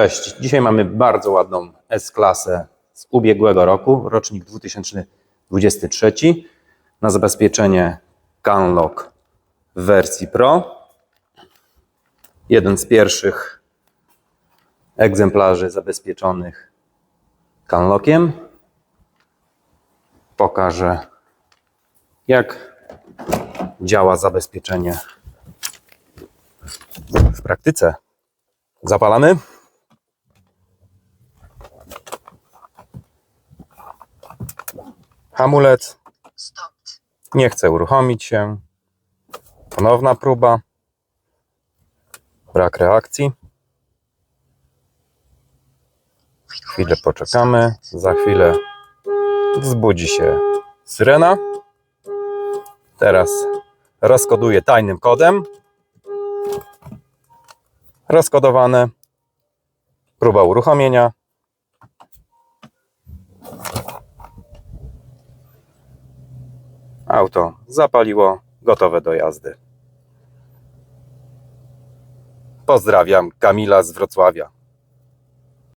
Cześć. Dzisiaj mamy bardzo ładną S-klasę z ubiegłego roku, rocznik 2023. Na zabezpieczenie Canlock w wersji Pro. Jeden z pierwszych egzemplarzy zabezpieczonych Canlockiem. Pokażę, jak działa zabezpieczenie w praktyce. Zapalamy. Hamulec nie chce uruchomić się. Ponowna próba. Brak reakcji. Chwilę poczekamy. Za chwilę wzbudzi się syrena. Teraz rozkoduję tajnym kodem. Rozkodowane. Próba uruchomienia. Auto zapaliło, gotowe do jazdy. Pozdrawiam, Kamila z Wrocławia.